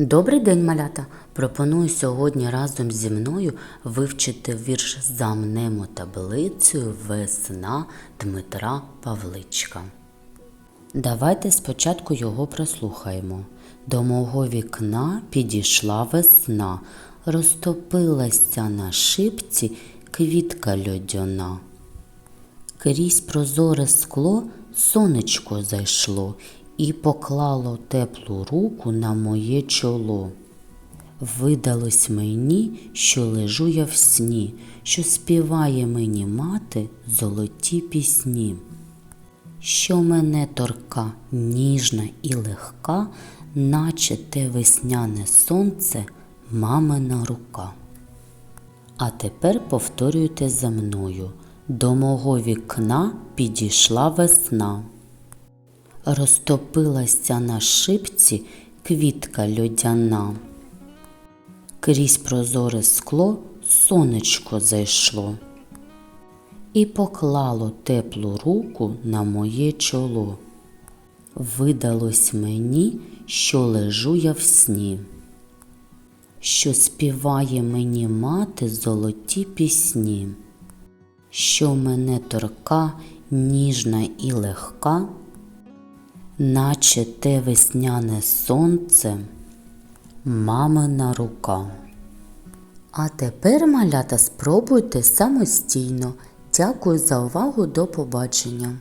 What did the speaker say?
Добрий день, малята! Пропоную сьогодні разом зі мною вивчити вірш «Замнемо таблицею весна Дмитра Павличка. Давайте спочатку його прослухаємо. До мого вікна підійшла весна, розтопилася на шипці квітка льодяна. Крізь прозоре скло сонечко зайшло і поклало теплу руку на моє чоло. Видалось мені, що лежу я в сні, що співає мені мати золоті пісні. Що мене торка ніжна і легка, наче те весняне сонце, мамина рука. А тепер повторюйте за мною. До мого вікна підійшла весна. Розтопилася на шипці квітка льодяна. Крізь прозоре скло сонечко зайшло і поклало теплу руку на моє чоло. Видалось мені, що лежу я в сні, що співає мені мати золоті пісні, що мене торка ніжна і легка, наче те весняне сонце, мамина рука. А тепер, малята, спробуйте самостійно. Дякую за увагу, до побачення.